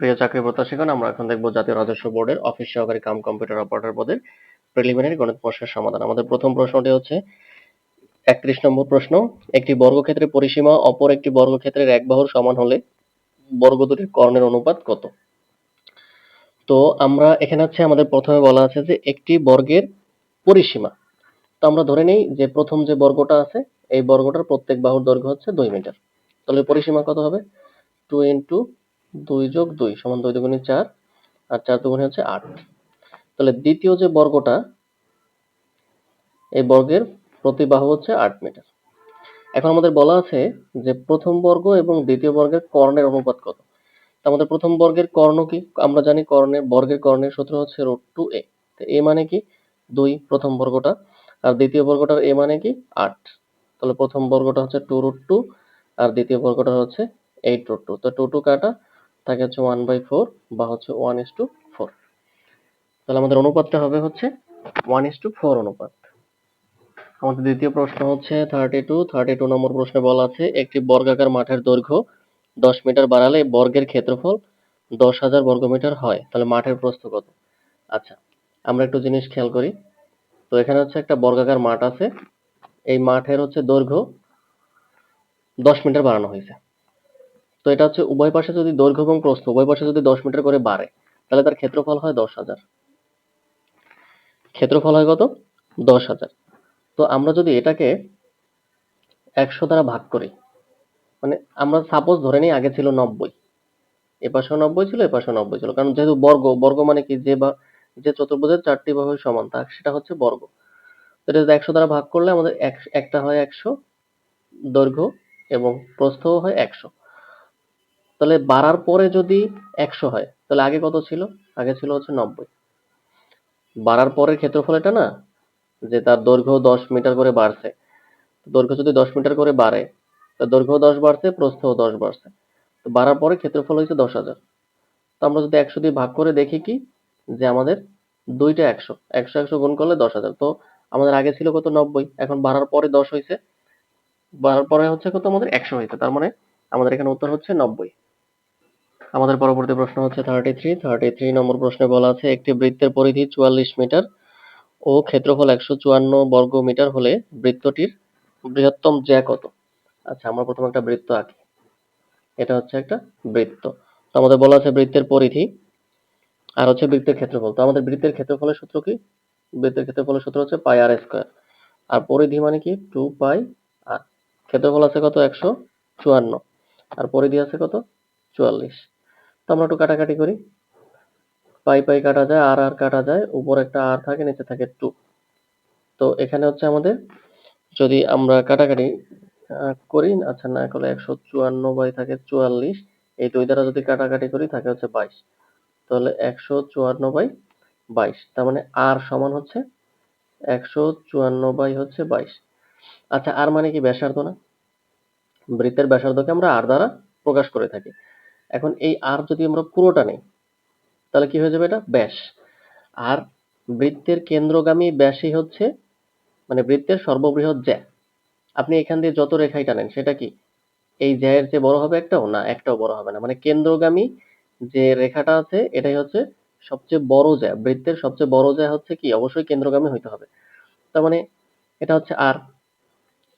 প্রিয় চাকরি প্রত্যাশীগণ, আমরা এখন দেখব জাতীয় রাজস্ব বোর্ডের অফিস সহকারী কাম কম্পিউটার অপারেটর পদের প্রিলিমিনারি গণিত প্রশ্নের সমাধান। আমাদের প্রথম প্রশ্নটি হচ্ছে একত্রিশ নম্বর প্রশ্ন, একটি বর্গক্ষেত্রের পরিসীমা অপর একটি বর্গক্ষেত্রের এক বাহুর সমান হলে বর্গ দুটির কর্ণের অনুপাত কত? তো আমরা এখানে হচ্ছে আমাদের প্রথমে বলা আছে যে একটি বর্গের পরিসীমা। তো আমরা ধরে নিই যে প্রথম যে বর্গটা আছে, এই বর্গটার প্রত্যেক বাহুর দৈর্ঘ্য হচ্ছে দুই মিটার। তাহলে পরিসীমা কত হবে? টু ইন্টু দুই যোগ দুই সমান দুই দুগুণে চার, আর চার দুগুণে হচ্ছে আট। তাহলে দ্বিতীয় যে বর্গটা, এই বর্গের প্রতি বাহু হচ্ছে আট মিটার। এখন আমাদের বলা আছে যে প্রথম বর্গ এবং দ্বিতীয় বর্গের কর্ণের অনুপাত কত? আমাদের প্রথম বর্গের কর্ণ কি? আমরা জানি কর্ণের বর্গের কর্ণের সূত্র হচ্ছে রুট টু এ। এ মানে কি? দুই প্রথম বর্গটা, আর দ্বিতীয় বর্গটার এ মানে কি? আট। তাহলে প্রথম বর্গটা হচ্ছে টু রুট টু, আর দ্বিতীয় বর্গটা হচ্ছে এইট রুট টু। তো টু টু কাটা থাকে হচ্ছে ওয়ান বাই ফোর বা হচ্ছে ওয়ান ইস টু ফোর তাহলে আমাদের অনুপাতটা হবে হচ্ছে ওয়ান ইস টু ফোর অনুপাত। আমাদের দ্বিতীয় প্রশ্ন হচ্ছে thirty two thirty two number প্রশ্নে বলা আছে, একটি বর্গাকার মাঠের দৈর্ঘ্য দশ মিটার বাড়ালে বর্গের ক্ষেত্রফল দশ হাজার বর্গমিটার হয়। তাহলে মাঠের প্রস্থ কত? আচ্ছা আমরা একটু জিনিস খেয়াল করি। তো এখানে হচ্ছে একটা বর্গাকার মাঠ আছে, এই মাঠের হচ্ছে দৈর্ঘ্য দশ মিটার বাড়ানো হয়েছে। তো এটা হচ্ছে উভয় পাশে যদি দৈর্ঘ্য এবং প্রস্থ, উভয় পাশে যদি দশ মিটার করে বাড়ে, তাহলে তার ক্ষেত্রফল হয় দশ হাজার। ক্ষেত্রফল হয় কত? দশ হাজার। তো আমরা যদি এটাকে একশো দ্বারা ভাগ করি মানে আমরা সাপোজ ধরে নিই আগে ছিল নব্বই, এ পাশেও নব্বই ছিল, এ পাশেও নব্বই ছিল। কারণ যেহেতু বর্গ বর্গ মানে কি? যে বা, যে চতুর্ভুজের চারটি বাহু সমান তা সেটা হচ্ছে বর্গ। এটা যদি একশো দ্বারা ভাগ করলে আমাদের একটা হয় একশো, দৈর্ঘ্য এবং প্রস্থও হয় একশো। তাহলে বাড়ার পরে যদি একশো হয়, তাহলে আগে কত ছিল? আগে ছিল হচ্ছে নব্বই। বাড়ার পরের ক্ষেত্রফল এটা না, যে তার দৈর্ঘ্য দশ মিটার করে বাড়ছে। দৈর্ঘ্য যদি দশ মিটার করে বাড়ে, তার দৈর্ঘ্য দশ বাড়ছে প্রস্থও দশ বাড়ছে। তো বাড়ার পরে ক্ষেত্রফল হয়েছে দশ হাজার। তো আমরা যদি একশো দিয়ে ভাগ করে দেখি কি, যে আমাদের দুইটা একশো একশো একশো গুণ করলে দশ হাজার। তো আমাদের আগে ছিল কত? নব্বই। এখন বাড়ার পরে দশ হয়েছে। বাড়ার পরে হচ্ছে কত? আমাদের একশো হয়েছে। তার মানে আমাদের এখানে উত্তর হচ্ছে নব্বই। আমাদের পরবর্তী প্রশ্ন হচ্ছে thirty three thirty three number প্রশ্নে বলা আছে, একটি বৃত্তের পরিধি চুয়াল্লিশ মিটার ও ক্ষেত্রফল একশো চুয়ান্ন বর্গ মিটার হলে বৃত্তটির বৃহত্তম জ্যা কত? আচ্ছা আমরা প্রথমে একটা বৃত্ত আঁকি। এটা হচ্ছে একটা বৃত্ত। তো আমাদের বলা আছে বৃত্তের পরিধি আর হচ্ছে বৃত্তের ক্ষেত্রফল। তো আমাদের বৃত্তের ক্ষেত্রফলের সূত্র কি? বৃত্তের ক্ষেত্রফলের সূত্র হচ্ছে পাই আর স্কোয়ার। আর পরিধি মানে কি? টু পাই আর ক্ষেত্রফল আছে কত? একশো চুয়ান্ন। আর পরিধি আছে কত? চুয়াল্লিশ। আমরা একটু কাটাকাটি করি। পাই পাই কাটা যায়, আর আর কাটা যায়, উপর একটা আর থাকে, নিচে থাকে টু। তো এখানে হচ্ছে আমাদের, যদি আমরা কাটাকাটি করি আচ্ছা না করলে একশো চুয়ান্ন বাই থাকে চুয়াল্লিশ, এই দুই দ্বারা যদি কাটাকাটি করি, থাকে হচ্ছে বাইশ। তাহলে একশো চুয়ান্ন বাই বাইশ, তার মানে আর সমান হচ্ছে একশো চুয়ান্ন বাই হচ্ছে বাইশ। আচ্ছা আর মানে কি ব্যাসার্ধ না? বৃত্তের ব্যাসার্ধকে আমরা আর দ্বারা প্রকাশ করে থাকি। এখন এই আর যদি আমরা পুরোটা নেই, তাহলে কি হয়ে যাবে এটা? ব্যাস। আর বৃত্তের কেন্দ্রগামী ব্যাসই হচ্ছে মানে বৃত্তের সর্ববৃহৎ জ্যা। আপনি এখান দিয়ে যত রেখাই টানেন, সেটা কি? এই জ্যায়ের চেয়ে বড় হবে একটাও? না, একটাও বড় হবে না। মানে কেন্দ্রগামী যে রেখাটা আছে, এটাই হচ্ছে সবচেয়ে বড় জ্যা। বৃত্তের সবচেয়ে বড় জ্যা হচ্ছে কি? অবশ্যই কেন্দ্রগামী হইতে হবে। তার মানে এটা হচ্ছে আর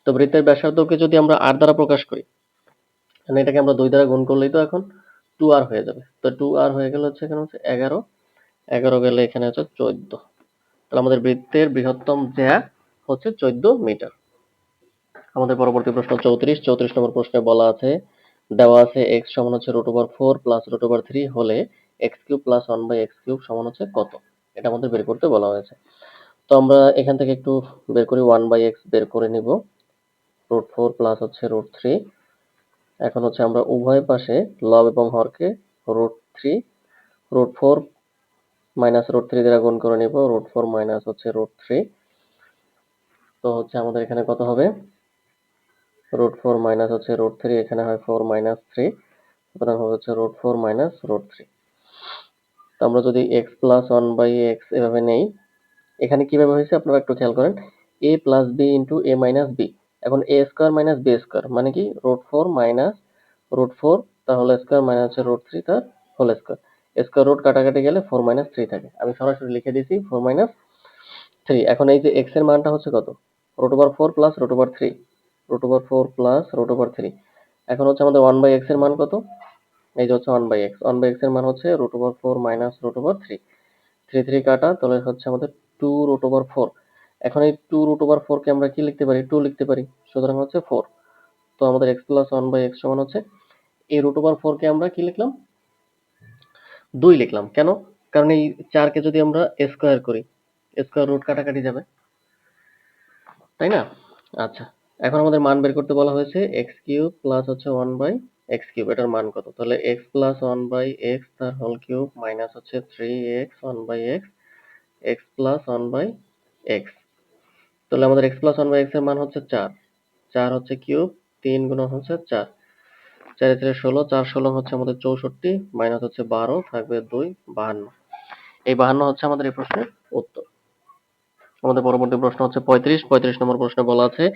তো বৃত্তের ব্যাসার্ধকে যদি আমরা আর দ্বারা প্রকাশ করি মানে এটাকে আমরা দুই দ্বারা গুণ করলেই তো এখন টু আর হয়ে যাবে। তো টু আর হয়ে গেলে হচ্ছে এখানে হচ্ছে এগারো। এগারো গেলে এখানে হচ্ছে চোদ্দ। তাহলে আমাদের বৃত্তের বৃহত্তম জ্যা হচ্ছে চোদ্দ মিটার। আমাদের পরবর্তী প্রশ্ন চৌত্রিশ। চৌত্রিশ নম্বর প্রশ্নে বলা আছে, দেওয়া আছে এক্স সমান হচ্ছে root over four plus root over three হলে X cube plus one by X cube সমান হচ্ছে কত? এটা আমাদের বের করতে বলা হয়েছে। তো আমরা এখান থেকে একটু বের করি ওয়ান বাই এক্স বের করে নিব। রুট ফোর প্লাস হচ্ছে রুট থ্রি এখন হচ্ছে আমরা উভয় পাশে লব এবং হরকে root three root four minus root three দ্বারা গুণ করে নিব রুট ফোর মাইনাস হচ্ছে রুট থ্রি তো হচ্ছে আমাদের এখানে কত হবে? রুট ফোর মাইনাস হচ্ছে রুট থ্রি এখানে হয় ফোর মাইনাস থ্রি সুতরাং হচ্ছে root four minus root three তো আমরা যদি X plus one by X এভাবে নেই, এখানে কীভাবে হয়েছে আপনারা একটু খেয়াল করেন A plus B into A minus B এখন A square minus B square মানে কি? Root four minus root four তাহলে স্কোয়ার মাইনাস হচ্ছে রুট থ্রি তার হোল স্কোয়ার স্কোয়ার রুট কাটাকাটি গেলে ফোর মাইনাস থ্রি থাকে। আমি সরাসরি লিখে দিয়েছি ফোর মাইনাস থ্রি এখন এই যে এক্সের মানটা হচ্ছে কত? Root over four plus root over three root over four plus root over three এখন হচ্ছে আমাদের ওয়ান বাই এক্সের মান কত? এই যে হচ্ছে one by X one by এক্সের মান হচ্ছে root over four minus root over three three three কাটা, তাহলে হচ্ছে আমাদের টু রুট ওভার ফোর এখন এই টু রুট ওভার ফোরকে আমরা কি লিখতে পারি? টু লিখতে পারি। সুতরাং হচ্ছে ফোর তো আমাদের x plus one by x সমান হচ্ছে এই রুট ওভার ফোরকে আমরা কি লিখলাম? দুই লিখলাম। কেন? কারণ এই চারকে যদি আমরা স্কোয়ার করি স্কোয়ার রুট কাটাকাটি যাবে। তাই না? আচ্ছা এখন আমাদের মান বের করতে বলা হয়েছে এক্স কিউব প্লাস হচ্ছে ওয়ান বাই এক্স কিউব এটার মান কত? তাহলে x plus one by x তার হোল কিউব মাইনাস হচ্ছে three x one by x x plus one by x তাহলে আমাদের এক্স প্লাস ওয়ান বাই এক্সের মান হচ্ছে চার। চার হচ্ছে কিউব, তিন গুণন হচ্ছে চার। চারে চারে ষোলো, চার ষোলো হচ্ছে আমাদের চৌষট্টি মাইনাস হচ্ছে বারো, থাকবে দুই, বাহান্ন। এই বাহান্ন হচ্ছে আমাদের এই প্রশ্নের উত্তর। আমাদের পরবর্তী প্রশ্ন হচ্ছে পঁয়ত্রিশ। পঁয়ত্রিশ নম্বর প্রশ্নে বলা আছে,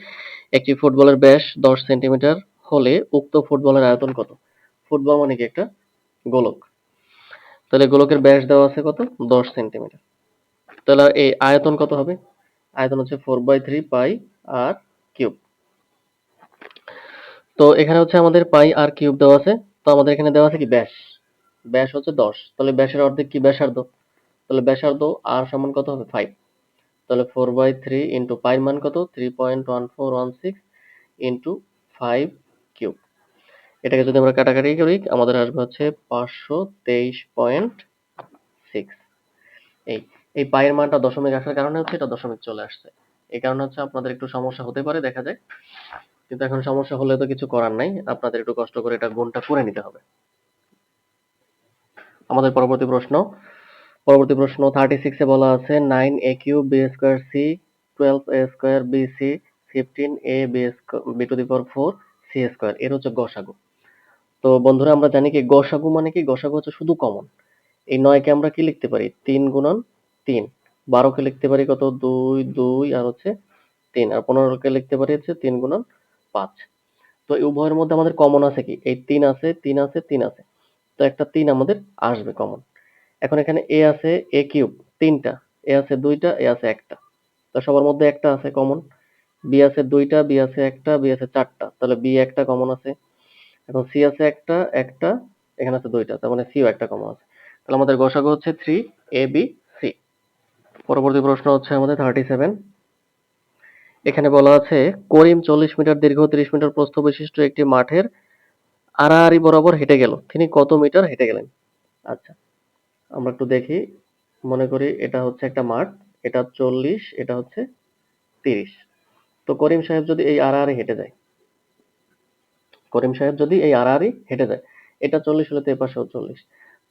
একটি ফুটবলের ব্যাস দশ সেন্টিমিটার হলে উক্ত ফুটবলের আয়তন কত? ফুটবল মানে কি একটা? গোলক। তাহলে গোলকের ব্যাস দেওয়া আছে কত? দশ সেন্টিমিটার। তাহলে এই আয়তন কত হবে? আয়তন হচ্ছে four by three pi r cube তো এখানে হচ্ছে আমাদের পাই আর কিউব দেওয়া আছে। তো আমাদের এখানে দেওয়া আছে কি? ব্যাস। ব্যাস হচ্ছে দশ। তাহলে ব্যাসের অর্ধেক কি ব্যাসার্ধ? তাহলে ব্যাসার্ধ আর সমান কত হবে? ফাইভ তাহলে ফোর বাই থ্রি ইন্টু পাইর মান কত? Three point one four one six into five cube এটাকে যদি আমরা কাটাকাটি করি, আমাদের আসবে হচ্ছে পাঁচশো তেইশ পয়েন্ট সিক্স এই। এই পায়ের মানটা দশমিক আসার কারণে হচ্ছে এটা দশমিক চলে আসছে। এই কারণে হচ্ছে আপনাদের একটু সমস্যা হতে পারে, দেখা যায় কিন্তু এখন সমস্যা হলে তো কিছু করার নাই। আপনাদের একটু কষ্ট করে এটা গুণটা করে নিতে হবে। আমাদের পরবর্তী প্রশ্ন। পরবর্তী প্রশ্ন থার্টি সিক্সে বলা আছে nine a q b square c twelve a square b c fifteen a b b to the power four c square এর হচ্ছে গসাগু। তো বন্ধুরা, আমরা জানি কি, গসাগু মানে কি? গসাগু হচ্ছে শুধু কমন। এই নয়কে আমরা কি লিখতে পারি? তিন গুণন তিন। বারোকে লিখতে পারি কত? দুই দুই, আর হচ্ছে তিন। আর পনেরোকে লিখতে পারি হচ্ছে তিন গুণন পাঁচ। তো এই উভয়ের মধ্যে আমাদের কমন আছে কি? এই তিন আছে তিন আছে তিন আছে। তো একটা তিন আমাদের আসবে কমন এখন এখানে এ আছে এ কিউব, তিনটা। এ আছে দুইটা এ আছে একটা। তো সবার মধ্যে একটা আছে কমন বি আছে দুইটা বি আছে একটা বি আছে চারটা। তাহলে বি একটা কমন আছে। এখন সি আছে একটা একটা, এখানে আছে দুইটা। তার মানে সিও একটা কমন আছে। তাহলে আমাদের গসাগু হচ্ছে থ্রি এ বি পরবর্তী প্রশ্ন হচ্ছে আমাদের থার্টি সেভেন এখানে বলা আছে, করিম চল্লিশ মিটার, দীর্ঘ তিরিশ মিটার প্রস্থ বিশিষ্ট একটি মাঠের আড়াআড়ি বরাবর হেঁটে গেল। তিনি কত মিটার হেঁটে গেলেন? আচ্ছা আমরা একটু দেখি। মনে করি এটা হচ্ছে একটা মাঠ, এটা চল্লিশ, এটা হচ্ছে তিরিশ। তো করিম সাহেব যদি এই আড়াআড়ি হেঁটে যায়, করিম সাহেব যদি এই আড়াআড়ি হেঁটে যায়, এটা চল্লিশ হলে তো এ পাশেও চল্লিশ।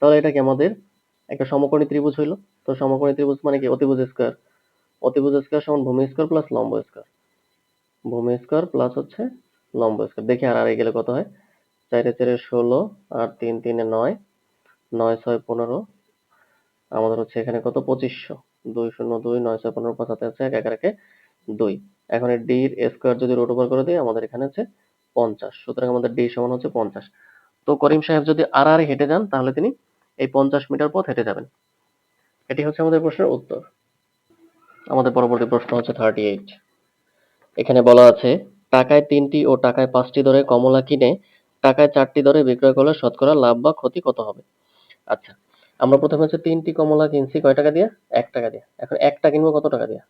তাহলে এটা কি আমাদের একটা সমকোণী ত্রিভুজ হইল। তো সমকোণী ত্রিভুজ মানে কি? অতিভুজ স্কোয়ার। অতিভুজ স্কোয়ার সমান ভূমি স্কোয়ার প্লাস লম্ব স্কোয়ার। ভূমি স্কোয়ার প্লাস হচ্ছে লম্ব স্কোয়ার। দেখি আর গেলে কত হয়? চারে চারে ষোলো আর তিন, তিনে নয় নয়, ছয়, পনেরো। আমাদের হচ্ছে এখানে কত? পঁচিশশো। দুই, শূন্য, দুই, নয়, ছয়, পনেরো, পাঁচ হাতে আছে এক এক একে দুই। এখন এই ডির স্কোয়ার যদি রোট ওভার করে দিই, আমাদের এখানে হচ্ছে পঞ্চাশ। সুতরাং আমাদের ডি সমান হচ্ছে পঞ্চাশ। তো করিম সাহেব যদি আর আর হেঁটে যান, তাহলে তিনি এই পঞ্চাশ মিটার পথ হেঁটে যাবেন। এটি হচ্ছে আমাদের প্রশ্নের উত্তর। আমাদের পরবর্তী প্রশ্ন হচ্ছে থার্টি এইট এখানে বলা আছে, টাকায় তিনটি ও টাকায় পাঁচটি দরে কমলা কিনে টাকায় চারটি দরে বিক্রয় করলে শতকরা লাভ বা ক্ষতি কত হবে? আচ্ছা আমরা প্রথমে হচ্ছে তিনটি কমলা কিনছি, কয় টাকা দিয়ে? এক টাকা দিয়ে। এখন একটা কিনবো কত টাকা দিয়ে?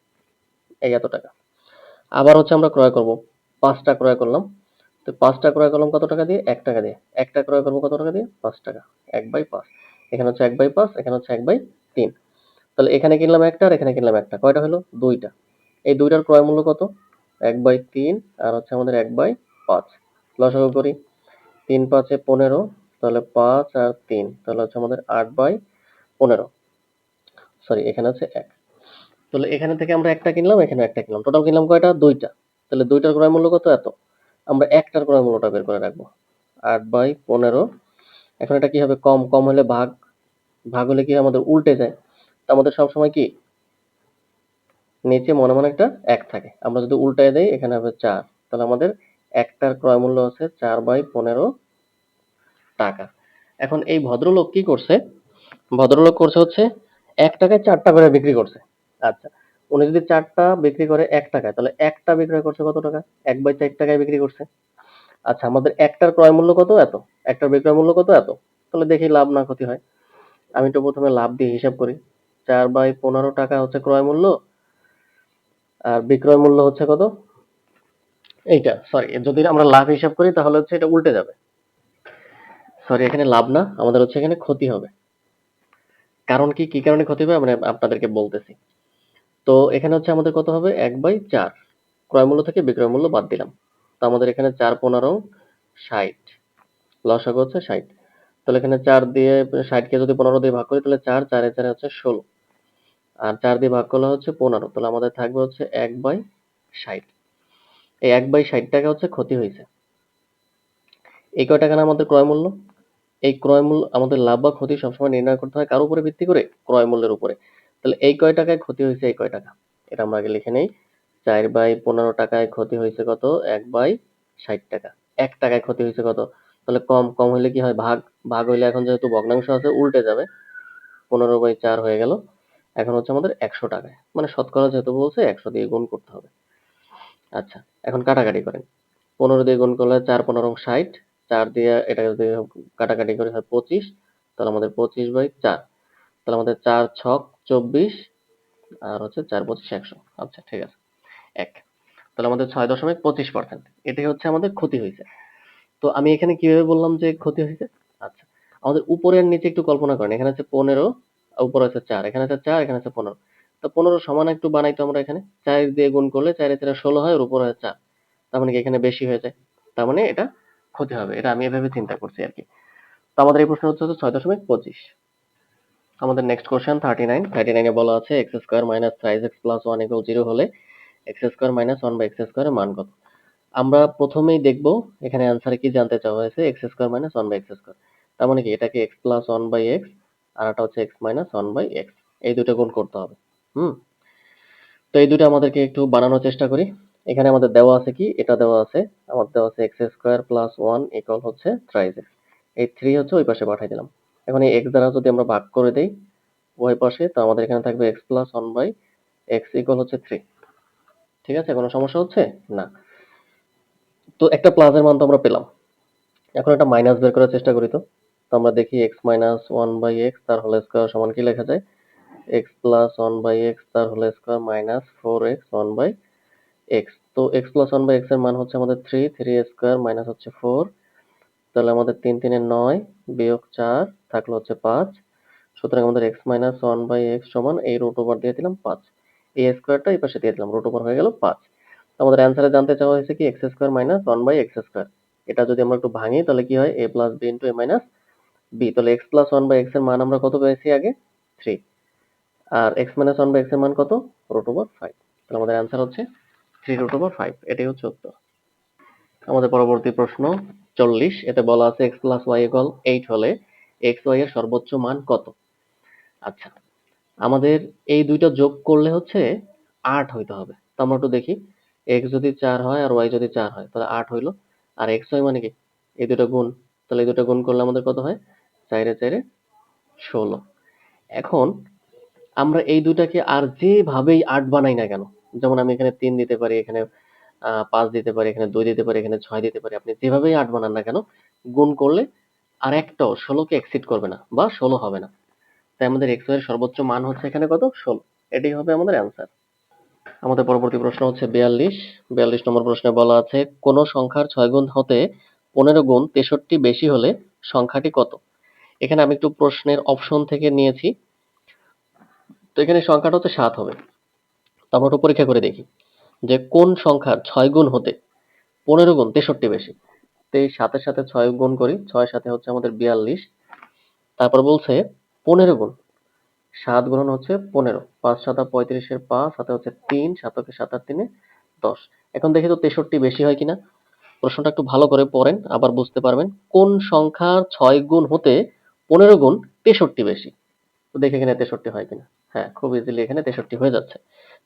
এই এত টাকা। আবার হচ্ছে আমরা ক্রয় করব। পাঁচটা ক্রয় করলাম। তো পাঁচটা ক্রয় করলাম কত টাকা দিয়ে? এক টাকা দিয়ে। একটা ক্রয় করব কত টাকা দিয়ে? পাঁচ টাকা। এক বাই পাঁচ। এখানে হচ্ছে এক বাই পাঁচ, এখানে হচ্ছে এক বাই তিন। তাহলে এখানে কিনলাম একটা আর এখানে কিনলাম একটা। কয়টা হলো? দুইটা। এই দুইটার ক্রয় মূল্য কত? এক বাই তিন আর হচ্ছে আমাদের এক বাই পাঁচ। লসাগু করি, তিন পাঁচে পনেরো, তাহলে পাঁচ আর তিন, তাহলে হচ্ছে আমাদের আট বাই পনেরো। সরি এখানে হচ্ছে এক। তাহলে এখানে থেকে আমরা একটা কিনলাম, এখানে একটা কিনলাম। টোটাল কিনলাম কয়টা? দুইটা। তাহলে দুইটার ক্রয় মূল্য কত এত? আমরা একটার ক্রয় মূল্যটা বের করে রাখব। আট বাই পনেরো এখন এটা কি হবে? কম কম হলে ভাগ ভাগ হলে কি আমাদের উল্টে যায়? তো আমাদের সবসময় কি? নিচে মনে মনে একটা এক থাকে। আমরা যদি উল্টায় দেই, এখানে হবে চার। তাহলে আমাদের একটার ক্রয় মূল্য আছে চার বাই পনেরো টাকা। এখন এই ভদ্রলোক কি করছে? ভদ্রলোক করছে হচ্ছে এক টাকায় চারটা করে বিক্রি করছে। আচ্ছা উনি যদি চারটা বিক্রি করে এক টাকায়, তাহলে একটা বিক্রয় করছে কত টাকা? এক বাই চার টাকায় বিক্রি করছে। আচ্ছা আমাদের একটার ক্রয় মূল্য কত এত? একটার বিক্রয় মূল্য কত এত? তাহলে দেখি লাভ না ক্ষতি হয়। আমি তো প্রথমে লাভ দিয়ে হিসাব করি। চার বাই পনেরো টাকা হচ্ছে ক্রয় মূল্য, আর বিক্রয় মূল্য হচ্ছে কত? এইটা সরি যদি আমরা লাভ হিসাব করি তাহলে হচ্ছে এটা উল্টে যাবে। সরি এখানে লাভ না, আমাদের হচ্ছে এখানে ক্ষতি হবে। কারণ কি কি কারণে ক্ষতি হবে? আমরা আপনাদেরকে বলতেছি। তো এখানে হচ্ছে আমাদের কত হবে? এক বাই চার। ক্রয় মূল্য থেকে বিক্রয় মূল্য বাদ দিলাম। তো আমাদের এখানে চার পনেরো ষাট। লসাগু হচ্ছে ষাট। তাহলে এখানে চার দিয়ে ষাটকে যদি পনেরো দিয়ে ভাগ করি, তাহলে চার, চারে চারে হচ্ছে ষোলো। আর চার দিয়ে ভাগ করলে হচ্ছে পনেরো। তাহলে আমাদের থাকবে হচ্ছে এক বাই ষাট। এই এক বাই ষাট টাকা হচ্ছে ক্ষতি হয়েছে। এই কয় টাকা না আমাদের ক্রয় মূল্য? এই ক্রয় মূল্য, আমাদের লাভ বা ক্ষতি সবসময় নির্ণয় করতে হয় কার উপরে ভিত্তি করে? ক্রয় মূল্যের উপরে। তাহলে এই কয় টাকায় ক্ষতি হয়েছে এই কয় টাকা? এটা আমরা আগে লিখে নেই। চার বাই পনেরো টাকায় ক্ষতি হয়েছে কত? এক বাই ষাট টাকা। এক টাকায় ক্ষতি হয়েছে কত? তাহলে কম কম হইলে কি হয়? ভাগ ভাগ হইলে এখন যেহেতু ভগ্নাংশ আছে, উল্টে যাবে। পনেরো বাই চার হয়ে গেল। এখন হচ্ছে আমাদের একশো টাকায়। মানে শতকরা যেহেতু বলছে, একশো দিয়ে গুণ করতে হবে। আচ্ছা এখন কাটাকাটি করেন। পনেরো দিয়ে গুণ করলে চার পনেরো ষাট। চার দিয়ে এটা যদি কাটাকাটি করে হয় পঁচিশ। তাহলে আমাদের পঁচিশ বাই চার। তাহলে আমাদের চার ছক চব্বিশ। আর হচ্ছে চার পঁচিশ একশো। আচ্ছা ঠিক আছে। এক। তাহলে আমাদের ছয় দশমিক পঁচিশ পার্সেন্ট এটাই হচ্ছে আমাদের ক্ষতি হয়েছে। তো আমি এখানে কীভাবে বললাম যে ক্ষতি হয়েছে? আচ্ছা আমাদের উপরে আর নিচে একটু কল্পনা করেন। এখানে আছে পনেরো উপরে আছে চার। এখানে আছে চার, এখানে আছে পনেরো। তো পনেরো সমান একটু বানাইতো আমরা এখানে। চার দিয়ে গুণ করলে চারে চারে ষোলো হয়, আর উপরে হয় চার। তার মানে কি এখানে বেশি হয়ে যায়? তার মানে এটা ক্ষতি হবে। এটা আমি এভাবে চিন্তা করছি আর কি। তো আমাদের এই প্রশ্ন হচ্ছে ছয় দশমিক পঁচিশ। আমাদের next question thirty nine thirty নাইনে বলা আছে x square minus thrice x plus one equal zero হলে x square minus one by x স্কোয়ারের মান কত? আমরা প্রথমেই দেখব, এখানে অ্যান্সারে কি জানতে চাওয়া হয়েছে x square minus one by x square তার মানে কি? এটাকে x plus one by x আর একটা হচ্ছে x minus one by x এই দুটো গুণ করতে হবে, হুম? তো এই দুটো আমাদেরকে একটু বানানোর চেষ্টা করি। এখানে আমাদের দেওয়া আছে কি? এটা দেওয়া আছে, আমাদের দেওয়া আছে x square plus one equal হচ্ছে থ্রাইজ এক্স এই থ্রি হচ্ছে ওই পাশে পাঠিয়ে দিলাম। এখন এই এক্স দ্বারা যদি আমরা ভাগ করে দেই, ওই পাশে, তো আমাদের এখানে থাকবে x plus one by x equal হচ্ছে থ্রি ঠিক আছে, কোনো সমস্যা হচ্ছে? না। তো একটা প্লাসের মান তো আমরা পেলাম। এখন একটা মাইনাস বের করার চেষ্টা করি তো। তো আমরা দেখি x minus one by x তার হোল স্কোয়ার সমান কি লেখা যায়? X plus one by x তার whole square minus four x one by x তো এক্স প্লাস ওয়ান বাই এক্সের মান হচ্ছে আমাদের থ্রি থ্রি স্কোয়ার মাইনাস হচ্ছে ফোর তাহলে আমাদের তিন তিনের নয় বিয়োগ চার থাকল হচ্ছে পাঁচ। সুতরাং আমাদের x minus one by x সমান এই রুট ওভার দিয়ে দিলাম পাঁচ। এই স্কোয়ারটা এই পাশে দিয়ে দিলাম রুট ওভার হয়ে গেল পাঁচ। আমাদের অ্যান্সারে জানতে চাওয়া হয়েছে কি x square minus one by x square এটা যদি আমরা একটু ভাঙি, তাহলে কি হয়? A plus b into a minus b তাহলে এক্স প্লাস ওয়ান বাই এক্সের মান আমরা কত পেয়েছি আগে? থ্রি আর এক্স মাইনাস ওয়ান বাই এক্সের মান কত? রুট ওভার ফাইভ তাহলে আমাদের অ্যান্সার হচ্ছে থ্রি রুট ওভার ফাইভ এটাই হচ্ছে উত্তর। আমাদের পরবর্তী প্রশ্ন চল্লিশ। এতে বলা আছে x plus y equal eight হলে এক্স ওয়াই এর সর্বোচ্চ মান কত? আচ্ছা আমাদের এই দুইটা যোগ করলে হচ্ছে আট হইতে হবে। তো আমরা একটু দেখি এক্স যদি চার হয় আর ওয়াই যদি চার হয়, তাহলে আট হইল। আর এক্স ওয়াই মানে কি? এই দুটো গুণ, তাহলে এই দুটো গুণ করলে আমাদের কত হয়? চাইরে চাইরে ষোলো। এখন আমরা এই দুটাকে আর যেভাবেই আট বানাই না কেন, যেমন আমি এখানে তিন দিতে পারি, এখানে পাঁচ দিতে পারি, এখানে দুই দিতে পারি, এখানে ছয় দিতে পারি, আপনি যেভাবেই আট বানান না কেন, গুণ করলে আর একটাও ষোলোকে এক্সিড করবে না বা ষোলো হবে না। তাই আমাদের এক্সের সর্বোচ্চ মান হচ্ছে এখানে কত? ষোলো। এটাই হবে আমাদের অ্যান্সার আমাদের পরবর্তী প্রশ্ন হচ্ছে বিয়াল্লিশ। বিয়াল্লিশ নম্বর প্রশ্নে বলা আছে, কোন সংখ্যার ছয় গুণ হতে পনেরো গুণ তেষট্টি বেশি হলে সংখ্যাটি কত? এখানে আমি একটু প্রশ্নের অপশন থেকে নিয়েছি। তো এখানে সংখ্যাটা হচ্ছে সাত হবে। তো আমরা একটু পরীক্ষা করে দেখি যে কোন সংখ্যার ছয় গুণ হতে পনেরো গুণ তেষট্টি বেশি। তো এই সাতের সাথে ছয় গুণ করি, ছয় সাথে হচ্ছে আমাদের বিয়াল্লিশ। তারপর বলছে পনেরো গুণ সাত গুণন হচ্ছে পনেরো। পাঁচ সাতা পঁয়ত্রিশের পাঁচ সাথে হচ্ছে তিন, সাতকে সাত আর তিনে দশ। এখন দেখি তো তেষট্টি বেশি হয় কিনা। প্রশ্নটা একটু ভালো করে পড়েন, আবার বুঝতে পারবেন কোন সংখ্যার ছয় গুণ হতে পনেরো গুণ তেষট্টি বেশি। তো দেখে এখানে তেষট্টি হয় কিনা। হ্যাঁ খুব ইজিলি এখানে তেষট্টি হয়ে যাচ্ছে।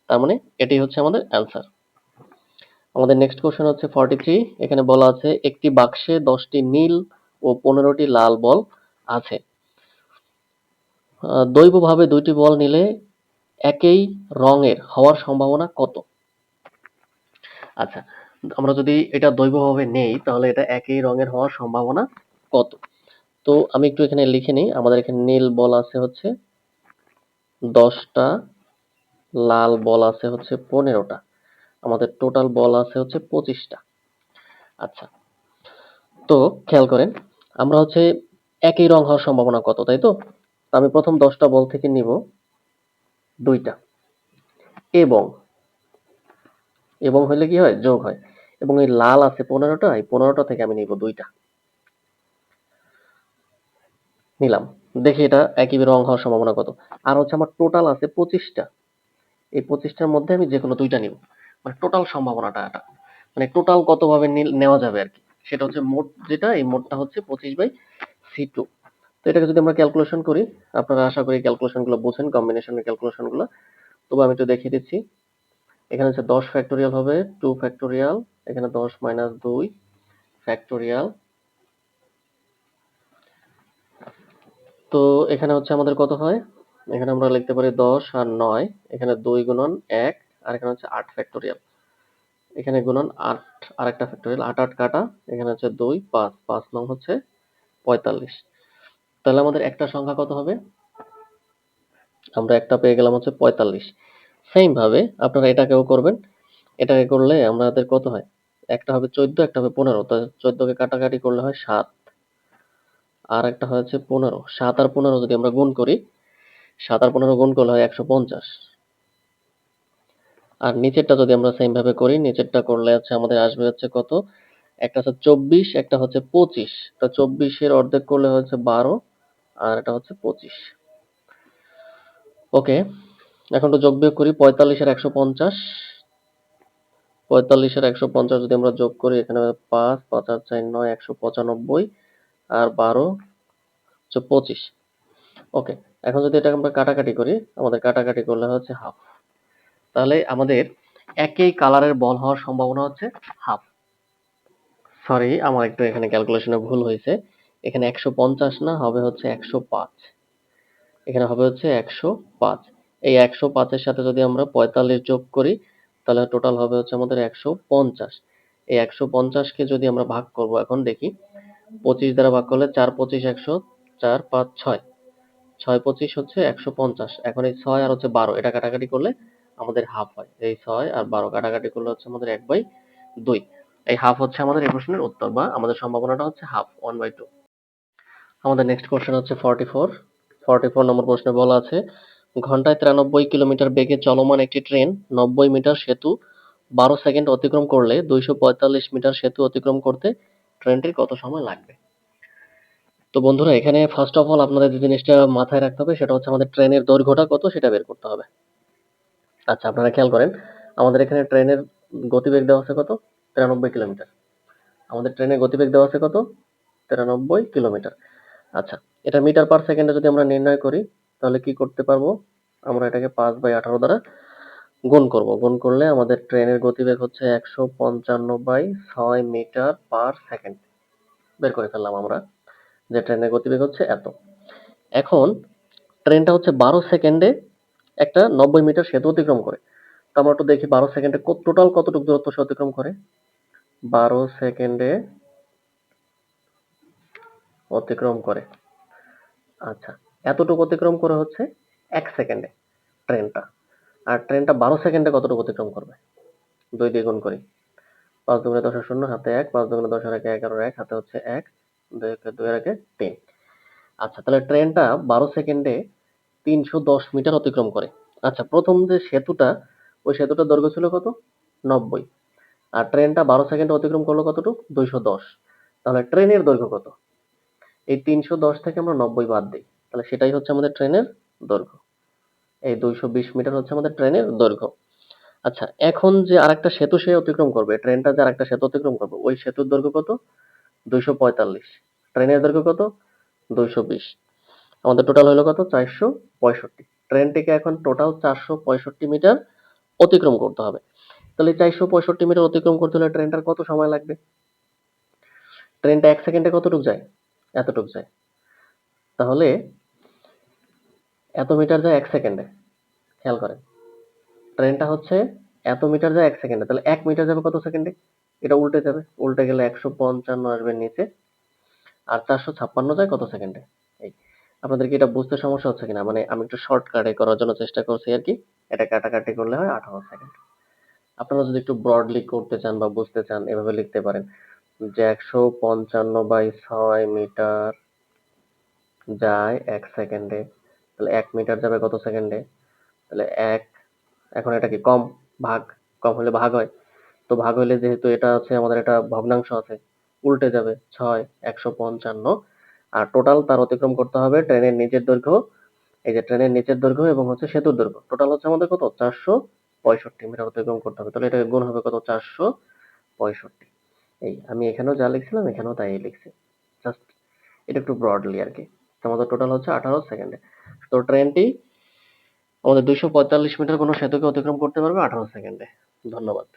তার মানে এটি হচ্ছে আমাদের অ্যান্সার আমাদের নেক্সট কোশ্চেন হচ্ছে ফর্টি থ্রি এখানে বলা আছে, একটি বাক্সে দশটি নীল ও পনেরোটি লাল বল আছে। দৈবভাবে দুইটি বল নিলে একই রঙের হওয়ার সম্ভাবনা কত? আচ্ছা আমরা যদি এটা দৈবভাবে নেই, তাহলে এটা একই রঙের হওয়ার সম্ভাবনা কত? তো আমি একটু এখানে লিখে নিই, আমাদের এখানে নীল বল আছে হচ্ছে দশটা, লাল বল আছে হচ্ছে পনেরোটা, আমাদের টোটাল বল আছে হচ্ছে পঁচিশটা। আচ্ছা তো খেয়াল করেন, আমরা হচ্ছে একই রং হওয়ার সম্ভাবনা কত, তাই তো? আমি প্রথম দশটা বল থেকে নিব দুইটা। এবং এবং হইলে কি হয়? যোগ হয়। এবং এই লাল আছে পনেরোটা, এই পনেরোটা থেকে আমি নিব দুইটা। নিলাম। দেখি এটা একই রং হওয়ার সম্ভাবনা কত। আর হচ্ছে আমার টোটাল আছে পঁচিশটা। এই পঁচিশটার মধ্যে আমি যে কোনো দুইটা নিব। মানে টোটাল সম্ভাবনাটা এটা। মানে টোটাল কতভাবে নেওয়া যাবে আর কি? সেটা হচ্ছে মোট যেটা, এই মোটটা হচ্ছে পঁচিশ বাই সি টু। তো এটাকে যদি আমরা ক্যালকুলেশন করি, আপনারা আশা করি ক্যালকুলেশনগুলো বোঝেন কম্বিনেশনের ক্যালকুলেশনগুলো। তবু আমি একটু দেখিয়ে দিচ্ছি। এখানে হচ্ছে দশ ফ্যাক্টোরিয়াল হবে টু ফ্যাক্টোরিয়াল এখানে দশ মাইনাস দুই ফ্যাক্টোরিয়াল তো এখানে হচ্ছে আমাদের কত হয়? এখানে আমরা লিখতে পারি দশ আর নয়, এখানে দুই গুণন এক, আর এখানে হচ্ছে আট ফ্যাক্টোরিয়াল এখানে গুণন আট আর একটা ফ্যাক্টোরিয়াল আট আট কাটা, এখানে হচ্ছে দুই, পাঁচ পাঁচ নং হচ্ছে পঁয়তাল্লিশ। তাহলে আমাদের একটা সংখ্যা কত হবে? আমরা একটা পেয়ে গেলাম হচ্ছে পঁয়তাল্লিশ। সেম ভাবে আপনারা এটাকেও করবেন। এটাকে করলে আমাদের কত হয়? একটা হবে চোদ্দ, একটা হবে পনেরো। তো চোদ্দকে কাটাকাটি করলে হয় সাত। আর একটা হচ্ছে পনেরো। সাত আর পনেরো যদি আমরা গুণ করি, সাত আর পনেরো গুণ করলে হয় একশো পঞ্চাশ। আর নিচেরটা যদি আমরা সেম ভাবে করি, নিচেরটা করলে হচ্ছে আমাদের আসবে হচ্ছে কত? একটা হচ্ছে চব্বিশ, একটা হচ্ছে পঁচিশ। তো চব্বিশের অর্ধেক করলে হচ্ছে বারো। আর এটা হচ্ছে পঁচিশ। ওকে, এখন তো যোগ বিয়োগ করি পঁয়তাল্লিশের একশো পঞ্চাশ। পঁয়তাল্লিশের একশো পঞ্চাশ যদি আমরা যোগ করি, এখানে পাঁচ পাঁচ আর চার নয়, একশো পঁচানব্বই। আর বারো হচ্ছে পঁচিশ। ওকে, এখন যদি এটা আমরা কাটাকাটি করি, আমাদের কাটাকাটি করলে হচ্ছে হাফ। তাহলে আমাদের একই কালারের বল হওয়ার সম্ভাবনা হচ্ছে হাফ। সরি, আমার একটু এখানে ক্যালকুলেশনে ভুল হয়েছে। এখানে একশো পঞ্চাশ না, হবে হচ্ছে একশো পাঁচ। এখানে হবে হচ্ছে একশো পাঁচ। এই একশো পাঁচের সাথে যদি আমরা পঁয়তাল্লিশ যোগ করি, তাহলে টোটাল হবে হচ্ছে আমাদের একশো পঞ্চাশ। এই একশো পঞ্চাশকে যদি আমরা ভাগ করব এখন, দেখি। পঁচিশ দ্বারা ভাগ করলে চার পঁচিশ একশো, চার পাঁচ ছয়। ছয় পঁচিশ হচ্ছে একশো পঞ্চাশ। এখন এই ছয় আর হচ্ছে বারো, এটা কাটাকাটি করলে আমাদের হাফ হয়। এই ছয় আর বারো কাটাকাটি করলে হচ্ছে আমাদের এক বাই দুই। এই হাফ হচ্ছে আমাদের এই প্রশ্নের উত্তর বা আমাদের সম্ভাবনাটা হচ্ছে হাফ ওয়ান বাই টু আমাদের নেক্সট কোশ্চেন হচ্ছে ফর্টি ফোর ফর্টি ফোর নম্বর প্রশ্নে বলা আছে, ঘন্টায় তিরানব্বই কিলোমিটার বেগে চলমান একটি ট্রেন নব্বই মিটার সেতু বারো সেকেন্ড অতিক্রম করলে দুইশো পঁয়তাল্লিশ মিটার সেতু অতিক্রম করতে ট্রেনটির কত সময় লাগবে? তো বন্ধুরা, এখানে ফার্স্ট অফ অল আপনাদের যে জিনিসটা মাথায় রাখতে হবে সেটা হচ্ছে আমাদের ট্রেনের দৈর্ঘ্যটা কত সেটা বের করতে হবে। আচ্ছা আপনারা খেয়াল করেন, আমাদের এখানে ট্রেনের গতিবেগ দেওয়া আছে কত? তিরানব্বই কিলোমিটার। আমাদের ট্রেনের গতিবেগ দেওয়া আছে কত? তিরানব্বই কিলোমিটার। আচ্ছা এটা মিটার পার সেকেন্ডে যদি আমরা নির্ণয় করি, তাহলে কি করতে পারব? আমরা এটাকে পাঁচ বাই আঠারো দ্বারা গুণ করব। গুণ করলে আমাদের ট্রেনের গতিবেগ হচ্ছে একশো পঞ্চান্ন বাই ছয় মিটার পার সেকেন্ড। বের করে ফেললাম আমরা যে ট্রেনের গতিবেগ হচ্ছে এত। এখন ট্রেনটা হচ্ছে বারো সেকেন্ডে একটা নব্বই মিটার সেতু অতিক্রম করে। তো আমরা একটু দেখি বারো সেকেন্ডে টোটাল কতটুকু দূরত্ব সে অতিক্রম করে? বারো সেকেন্ডে অতিক্রম করে। আচ্ছা এতটুকু অতিক্রম করে হচ্ছে এক সেকেন্ডে ট্রেনটা। আর ট্রেনটা বারো সেকেন্ডে কতটুকু অতিক্রম করবে? দুই দিয়ে গুণ করি। পাঁচ দুগুণে দশ শূন্য, হাতে এক, পাঁচ দুগুণে দশ আর একে এগারো এক, হাতে হচ্ছে এক, দুই একে দুই একে তিন। আচ্ছা তাহলে ট্রেনটা বারো সেকেন্ডে তিনশো দশ মিটার অতিক্রম করে। আচ্ছা প্রথম যে সেতুটা, ওই সেতুটার দৈর্ঘ্য ছিল কত? নব্বই। আর ট্রেনটা বারো সেকেন্ডে অতিক্রম করল কতটুকু? দুইশো দশ। তাহলে ট্রেনের দৈর্ঘ্য কত? এই তিনশো দশ থেকে আমরা নব্বই বাদ দিই। তাহলে সেটাই হচ্ছে আমাদের ট্রেনের দৈর্ঘ্য। এই দুইশো বিশ মিটার হচ্ছে আমাদের ট্রেনের দৈর্ঘ্য। আচ্ছা এখন যে আরেকটা সেতু সে অতিক্রম করবে, ট্রেনটা যে আরেকটা সেতু অতিক্রম করবে, ওই সেতুর দৈর্ঘ্য কত? দুইশো পঁয়তাল্লিশ। ট্রেনের দৈর্ঘ্য কত? দুইশো বিশ। আমাদের টোটাল হলো কত? চারশো পঁয়ষট্টি। ট্রেনটিকে এখন টোটাল চারশো পঁয়ষট্টি মিটার অতিক্রম করতে হবে। তাহলে চারশো পঁয়ষট্টি মিটার অতিক্রম করতে হলে ট্রেনটার কত সময় লাগবে? ট্রেনটা এক সেকেন্ডে কতটুকু যায়? এতটুক যায় তাহলে এত মিটার যায় এক সেকেন্ডে, খেয়াল করেন। ট্রেনটা হচ্ছে এত মিটার যায় এক সেকেন্ডে, তাহলে এক মিটার যাবে কত সেকেন্ডে? এটা উল্টে যাবে, উল্টে গেলে একশো পঞ্চান্ন আসবে নিচে, আর চারশো ছাপ্পান্ন যায় কত সেকেন্ডে? এই, আপনাদের কি এটা বুঝতে সমস্যা হচ্ছে কিনা? মানে আমি একটু শর্টকাটে করার জন্য চেষ্টা করছি আর কি, এটা কাটাকাটি করলে হয় আঠারো সেকেন্ড। আপনারা যদি একটু ব্রডলি করতে চান বা বুঝতে চান, এভাবে লিখতে পারেন। যে একশো পঞ্চান্ন বাই ছয় মিটার যায় এক সেকেন্ডে, তাহলে এক মিটার যাবে কত সেকেন্ডে? তাহলে এক, এখন এটা কি কম? ভাগ, কম হলে ভাগ হয়। তো ভাগ হলে যেহেতু এটা আছে, আমাদের এটা ভগ্নাংশ আছে, উল্টে যাবে ছয়, একশো পঞ্চান্ন। আর টোটাল তার অতিক্রম করতে হবে ট্রেনের নিচের দৈর্ঘ্য। এই যে ট্রেনের নিচের দৈর্ঘ্য এবং হচ্ছে সেতুর দৈর্ঘ্য। টোটাল হচ্ছে আমাদের কত? চারশো পঁয়ষট্টি মিটার অতিক্রম করতে হবে। তাহলে এটা গুণ হবে কত? চারশো পঁয়ষট্টি। এই, আমি এখানেও যা লিখছিলাম এখানেও তাই লিখছি। জাস্ট এটা একটু ব্রডলি আর কি আমাদের টোটাল হচ্ছে আঠারো সেকেন্ডে তো ট্রেনটি আমাদের দুইশো পঁয়তাল্লিশ মিটার কোনো সেতুকে অতিক্রম করতে পারবে আঠারো সেকেন্ডে ধন্যবাদ।